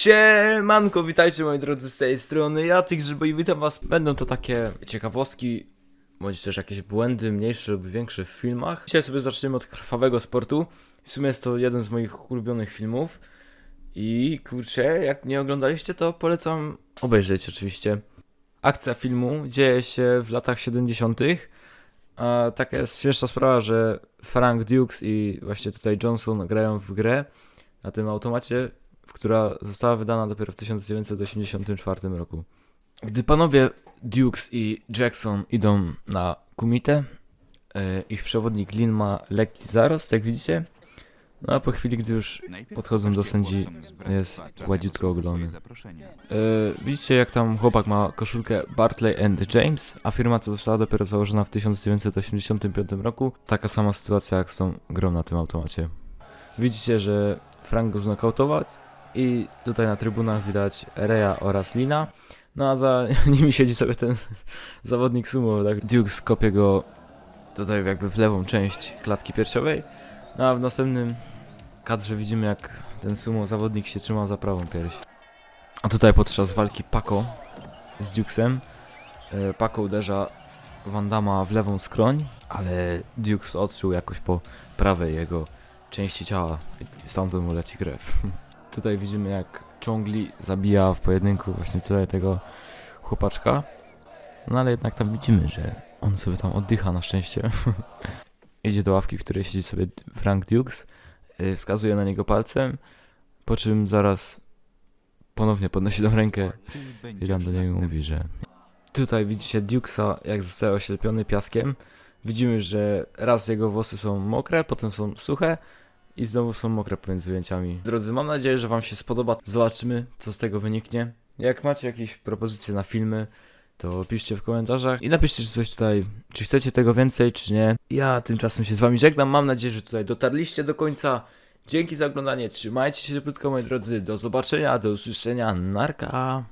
Siemanko, witajcie moi drodzy z tej strony, ja tych Grzybo i witam was. Będą to takie ciekawostki, bądź też jakieś błędy mniejsze lub większe w filmach. Dzisiaj sobie zaczniemy od krwawego sportu. W sumie jest to jeden z moich ulubionych filmów. I kurczę, jak nie oglądaliście, to polecam obejrzeć oczywiście. Akcja filmu dzieje się w latach 70. A taka jest śmieszna sprawa, że Frank Dukes i właśnie tutaj Johnson grają w grę na tym automacie, która została wydana dopiero w 1984 roku. Gdy panowie Dukes i Jackson idą na kumitę, e, ich przewodnik Lin ma lekki zarost, jak widzicie. No a po chwili, gdy już podchodzą do sędzi, jest gładziutko ogolony. E, widzicie, jak tam chłopak ma koszulkę Bartley and James, a firma ta została dopiero założona w 1985 roku. Taka sama sytuacja jak z tą grą na tym automacie. Widzicie, że Frank go znokautował i tutaj na trybunach widać Reya oraz Lina. No a za nimi siedzi sobie ten zawodnik sumo, tak? Duke skopie go tutaj jakby w lewą część klatki piersiowej. No a w następnym kadrze widzimy jak ten sumo zawodnik się trzyma za prawą pierś. A tutaj podczas walki Paco z Dukesem e, Paco uderza Wandama w lewą skroń, ale Dukes odczuł jakoś po prawej jego części ciała i stamtąd mu leci krew. tutaj widzimy jak Chongli zabija w pojedynku właśnie tutaj tego chłopaczka. No ale jednak tam widzimy, że on sobie tam oddycha na szczęście. Idzie do ławki, w której siedzi sobie Frank Dukes, y, wskazuje na niego palcem, po czym zaraz ponownie podnosi tą rękę i tam do niego mówi, że... Tutaj widzicie Dukesa, jak zostaje oślepiony piaskiem. Widzimy, że raz jego włosy są mokre, potem są suche i znowu są mokre pomiędzy ujęciami. Drodzy, mam nadzieję, że wam się spodoba. Zobaczymy, co z tego wyniknie. Jak macie jakieś propozycje na filmy, to piszcie w komentarzach i napiszcie, czy coś tutaj, czy chcecie tego więcej, czy nie. Ja tymczasem się z wami żegnam. Mam nadzieję, że tutaj dotarliście do końca. Dzięki za oglądanie. Trzymajcie się cieplutko, moi drodzy. Do zobaczenia, do usłyszenia. Narka.